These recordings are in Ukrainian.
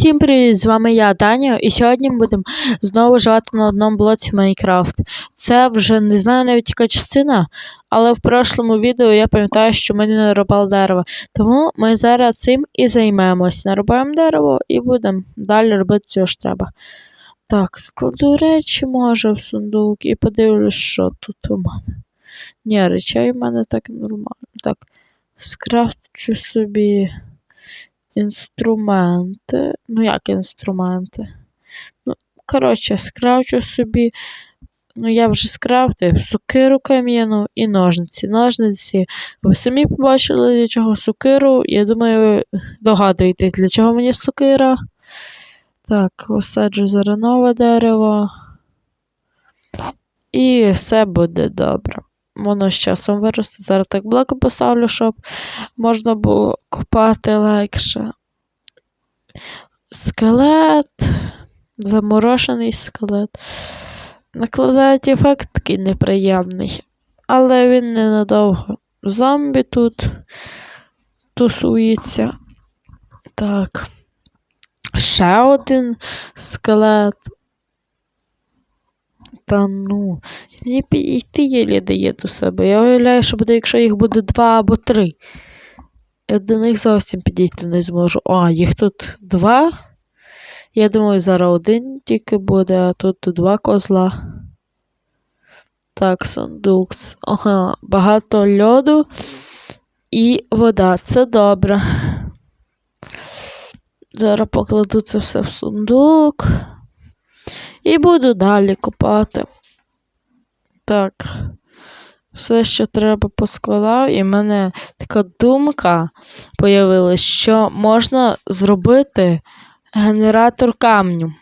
Всім привіт! З вами я, Даня, і сьогодні ми будемо знову жити на одному блоці Майнкрафт. Це вже не знаю навіть яка частина, але в прошлому відео я пам'ятаю, що ми не нарубали дерево. Тому ми зараз цим і займемось. Нарубаємо дерево і будемо далі робити все, що треба. Так, складу речі може в сундук і подивлюсь, що тут у мене. Ні, речей в мене так нормально. Так, скрафчу собі інструменти. Ну, як інструменти? Ну, коротше, скрафчу собі. Ну, я вже скрафтив сокиру кам'яну і ножниці. Ножниці. Ви самі побачили, для чого сокиру. Я думаю, ви догадуєтесь, для чого мені сокира. Так, висаджу зараз дерево. І все буде добре. Воно з часом виросте. Зараз так блоки поставлю, щоб можна було копати легше. Скелет. Заморошений скелет. Накладають ефект такий неприємний. Але він ненадовго. Зомбі тут тусується. Так. Ще один скелет. Та ну, мені підійти єлі дає до себе. Я уявляю, що буде, якщо їх буде два або три. Я до них зовсім підійти не зможу. А, їх тут два. Я думаю, зараз один тільки буде, а тут два козла. Так, сундук. Ага, багато льоду і вода. Це добре. Зараз покладу це все в сундук. І буду далі копати. Так. Все, що треба, поскладав, і в мене така думка появилась, що можна зробити генератор камню.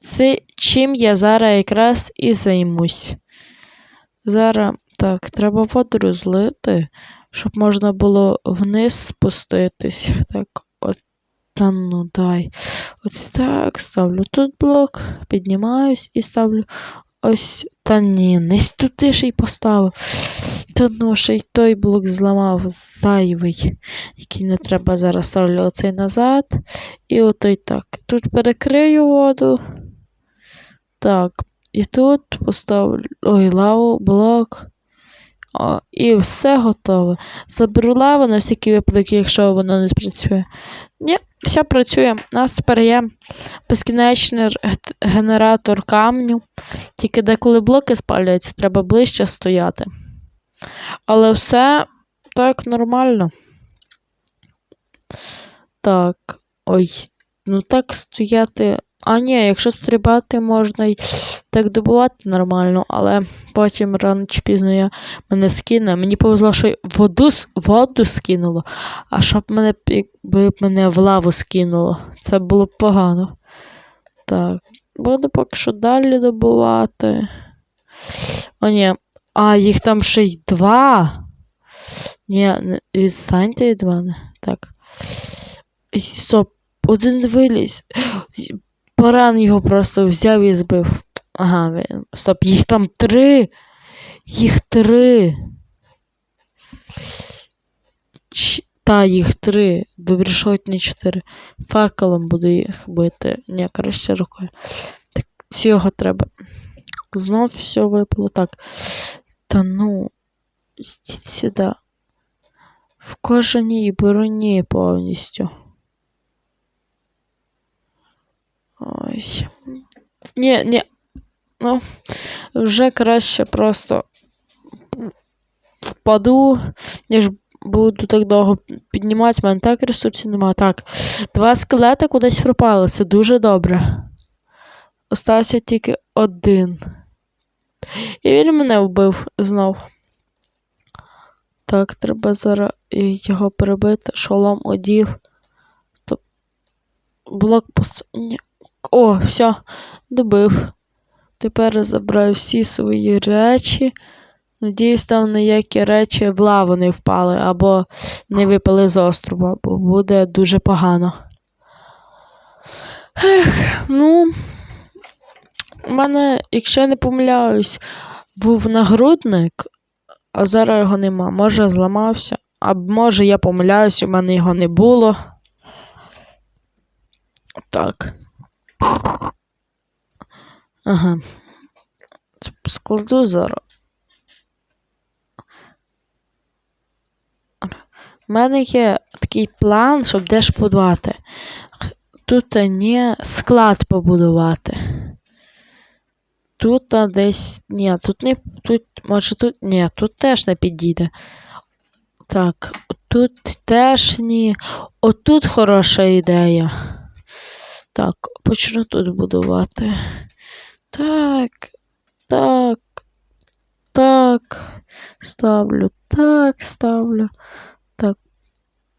Це чим я зараз якраз і займусь. Зараз так, треба воду розлити, щоб можна було вниз спуститись. Так, от та ну дай. Ось так ставлю тут блок, піднімаюсь і ставлю ось. Та ні, не туди ще й поставив. Та ну ще й той блок зламав зайвий, який не треба зараз ставлю оцей назад. І отой так. Тут перекрию воду. Так. І тут поставлю ой, лаву, блок. О, і все готове. Заберу лаву на всякий якщо воно не спрацює. Ні, все працює. У нас тепер є безкінечний генератор камню. Тільки деколи блоки спалюються, треба ближче стояти. Але все так нормально. Так, ой, ну так стояти. А ні, якщо стрибати, можна й так добувати нормально, але потім рано чи пізно я мене скине. Мені повезло, що воду воду скинуло, а щоб мене якби мене в лаву скинуло. Це було б погано. Так, буду поки що далі добувати. О, ні. А, їх там ще й два. Ні, відстаньте від мене. Так. Стоп, один виліз. Баран його просто взяв і збив. Ага, стоп, їх там три. Їх три. Ч... Та, їх три. Добре, що чотири. Факелом буду їх бити. Ні, краще рукою. Так, цього треба. Знов все випало так. Та ну, сюди. В кожаній броні повністю. Ой. Ні, ні. Ну, вже краще просто впаду, ніж буду так довго піднімати, в мене так ресурсів немає. Так, два скелети кудись пропали, це дуже добре. Остався тільки один. І він мене вбив знов. Так, треба зараз його перебити, шолом одів. Блок пос... Ні. О, все, добив. Тепер забрав всі свої речі. Надіюсь, там ніякі речі в лаву не впали або не випали з острова, бо буде дуже погано. Ех, ну, у мене, якщо я не помиляюсь, був нагрудник, а зараз його нема. Може, зламався. А може я помиляюсь, у мене його не було. Так. Ага. Це складу зараз. У мене є такий план, щоб де ж будувати. Тут не склад побудувати. Тут а, десь. Ні, тут не. Тут, може тут. Ні, тут теж не підійде. Так, тут теж ні. Отут хороша ідея. Так, почну тут будувати. Так, так, так. Ставлю, так, ставлю. Так.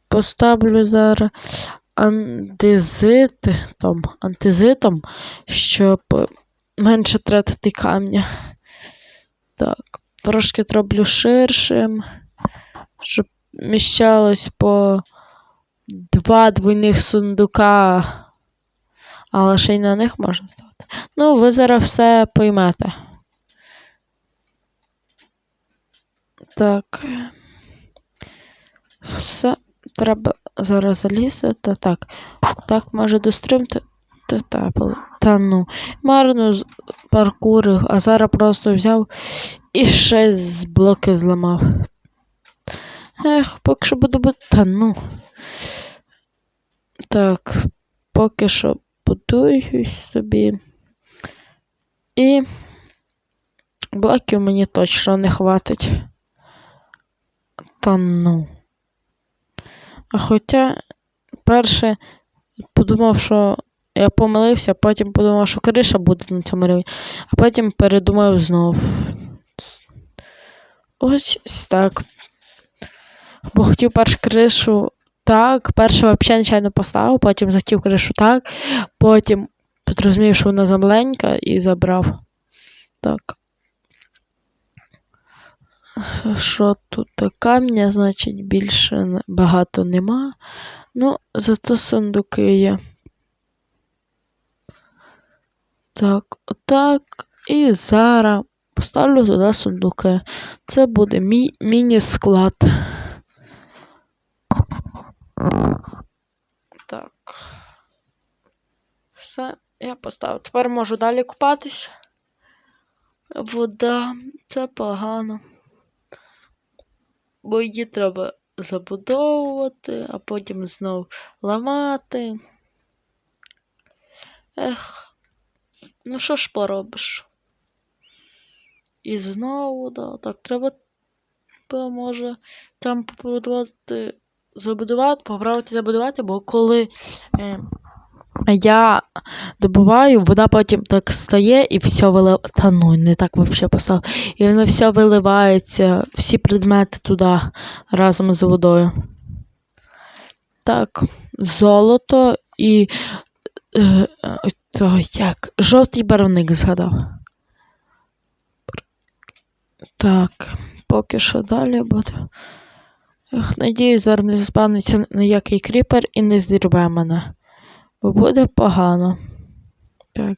Поставлю зараз андезитом, антизитом, щоб менше тратити камня. Так, трошки зроблю ширшим, щоб міщалось по два двойних сундука, але ще й на них можна ставити. Ну, ви зараз все поймете. Так. Все, треба зараз залізти. Та так. Так, може достримти. Та та, та ну. Марно паркурив, а зараз просто взяв і ще з блоки зламав. Ех, поки що буду бу- Та ну. Так, поки що будую собі. І блоків мені точно не хватить. Та ну. А хоча перше подумав, що я помилився, потім подумав, що криша буде на цьому рівні, а потім передумав знов. Ось так. Бо хотів першу кришу так, перше взагалі нечайно поставив, потім захотів кришу так, потім зрозумів, що вона замаленька і забрав. Так. Що тут камня, значить, більше багато нема. Ну, зато сундуки є. Так, отак. І зараз поставлю туди сундуки. Це буде мій міні-склад. Так. Все, я поставив. Тепер можу далі купатись. Вода, це погано. Бо її треба забудовувати, а потім знов ламати. Ех, ну що ж поробиш? І знову, да, так, треба, може, там побудувати, забудувати, поправити забудувати, бо коли е, я добуваю, вода потім так стає і все виливається. Та ну, не так взагалі поставив. І воно все виливається, всі предмети туди разом з водою. Так, золото і. Е, е, то як? Жовтий барвник згадав. Так, поки що далі буде. Надіюсь, зараз не заспавниться ніякий кріпер і не зірве мене. Бо буде погано. Так.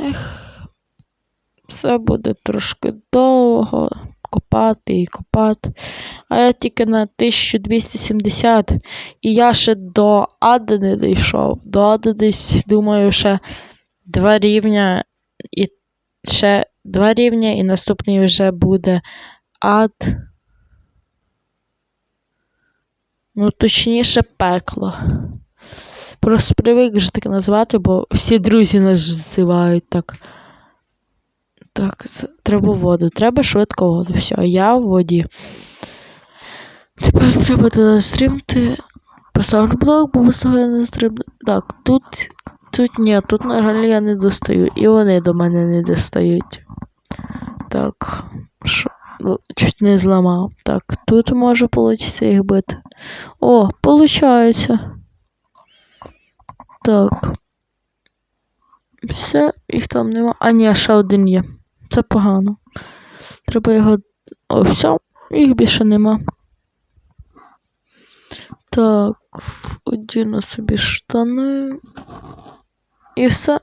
Ех. Все буде трошки довго. Копати і копати. А я тільки на 1270. І я ще до Ади не дійшов. До Ади десь, думаю, ще два рівня і ще два рівня, і наступний вже буде ад. Ну, точніше, пекло. Просто привик вже так назвати, бо всі друзі нас називають так. Так, треба воду. Треба швидко воду. Все, я в воді. Тепер треба туди стрімти. Поставлю блок, бо поставлю не стрімну. Так, тут. Тут ні, тут, на жаль, я не достаю. І вони до мене не достають. Так. Чуть не зламав. Так, тут може вийти їх бити. О, получається. Так. Все, їх там нема. А ні, ще один є. Це погано. Треба його. О, все, їх більше нема. Так, одіну собі штани. І все.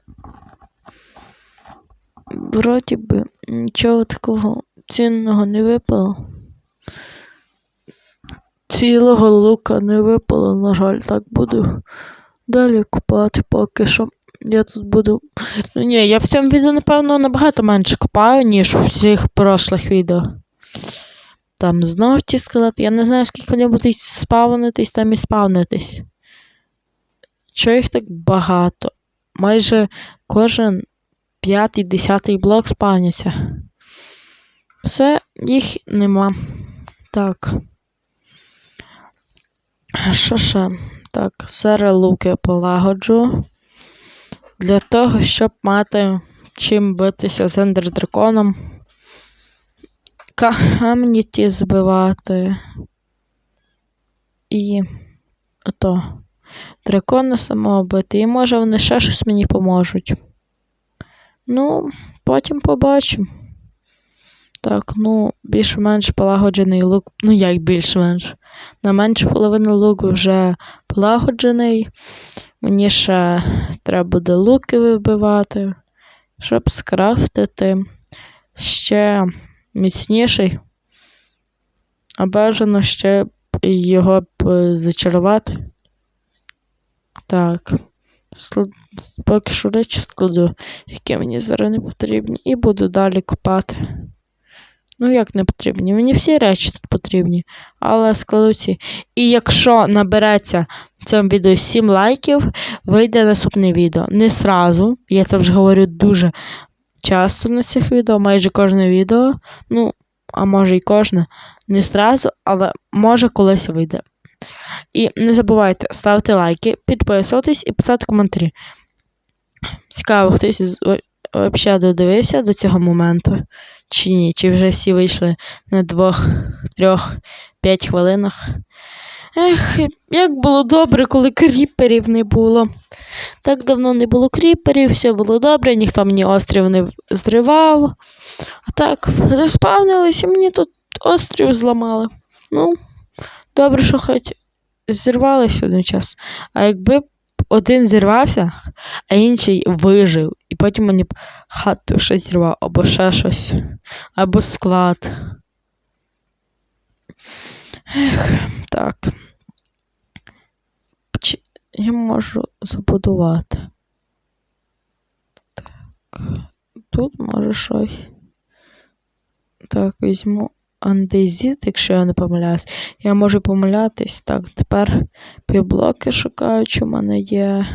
Вроді би нічого такого цінного не випало. Цілого лука не випало, на жаль, так буду далі копати поки що. Я тут буду. Ну ні, я в цьому відео, напевно, набагато менше копаю, ніж у всіх прошлих відео. Там знов ті скелети. Я не знаю, скільки вони будуть спавнитись, там і спавнитись. Чого їх так багато? Майже кожен п'ятий, десятий блок спавняться. Все, їх нема. Так. Що ще? Так, зараз луки полагоджу. Для того, щоб мати чим битися з ендер-драконом. Камні ті збивати. І ото. Дракона самого бити. І може вони ще щось мені поможуть. Ну, потім побачимо. Так, ну, більш-менш полагоджений лук. Ну, як більш-менш. На меншу половину луку вже полагоджений. Мені ще треба буде луки вибивати, щоб скрафтити ще міцніший. А бажано ще його б зачарувати. Так. Поки що речі складу, які мені зараз не потрібні, і буду далі копати. Ну, як не потрібні? Мені всі речі тут потрібні, але складу ці. І якщо набереться в цьому відео 7 лайків, вийде наступне відео. Не сразу, я це вже говорю дуже часто на цих відео, майже кожне відео. Ну, а може і кожне, не сразу, але може колись вийде. І не забувайте ставити лайки, підписуватись і писати коментарі. Цікаво, хтось взагалі додивився до цього моменту. Чи ні? Чи вже всі вийшли на двох, трьох, п'ять хвилинах? Ех, як було добре, коли кріперів не було. Так давно не було кріперів, все було добре, ніхто мені острів не зривав. А так, заспавнилися, мені тут острів зламали. Ну, добре, що хоч зірвалися один час. А якби один зірвався, а інший вижив. І потім мені хату щось зірвав, або ще щось, або склад. Ех, так. Чи я можу забудувати? Так. Тут може щось. Так, візьму андезіт, якщо я не помиляюсь. Я можу помилятись. Так, тепер півблоки шукаю, що в мене є.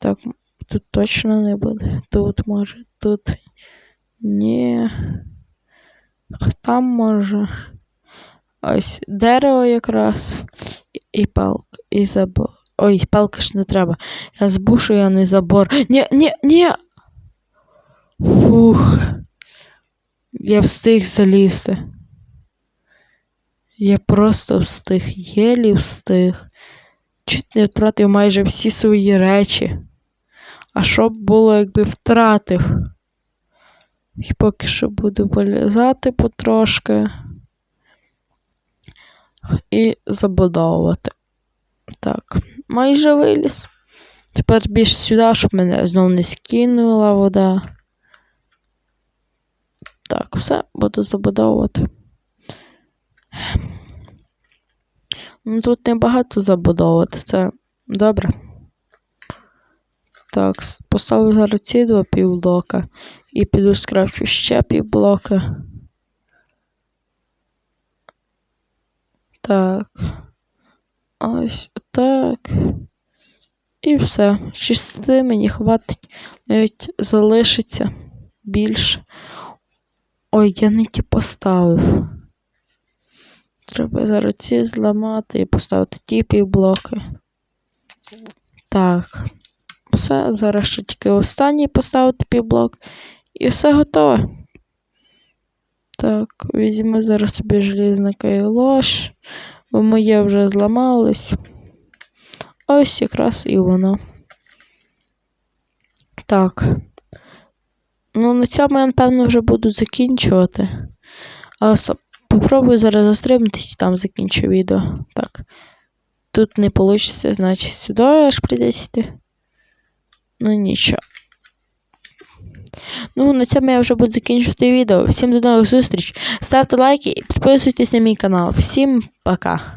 Так, тут точно не буде. Тут може, тут ні. Там може. Ось дерево якраз. І палка. І забор. Ой, палка ж не треба. Я збушу, я не забор. Ні, ні, ні. Фух. Я встиг залізти. Я просто встиг, єлі встиг. Чуть не втратив майже всі свої речі. А що б було, якби втратив? І поки що буду вилізати потрошки і забудовувати. Так, майже виліз. Тепер більш сюди, щоб мене знову не скинула вода. Так, все, буду забудовувати. Ну, Тут небагато забудовувати, це добре. Так, поставлю зараз ці два півблока і піду скрафчу ще півблока. Так. Ось так. І все. Шести мені хватить, навіть залишиться більше. Ой, я не ті поставив. Треба зараз ці зламати і поставити ті півблоки. Так. Все, зараз ще тільки останній поставити півблок. І все готове. Так, візьму зараз собі желізника і ложь, бо моє вже зламалось. Ось якраз і воно. Так. Ну, на цьому я, напевно, вже буду закінчувати. Але стоп, попробую зараз застрибнутися і там закінчу відео. Так. Тут не вийде, значить сюди аж прийдеться йти. Ну нічого. Ну, на цьому я вже буду закінчувати відео. Всім до нових зустріч. Ставте лайки і підписуйтесь на мій канал. Всім пока!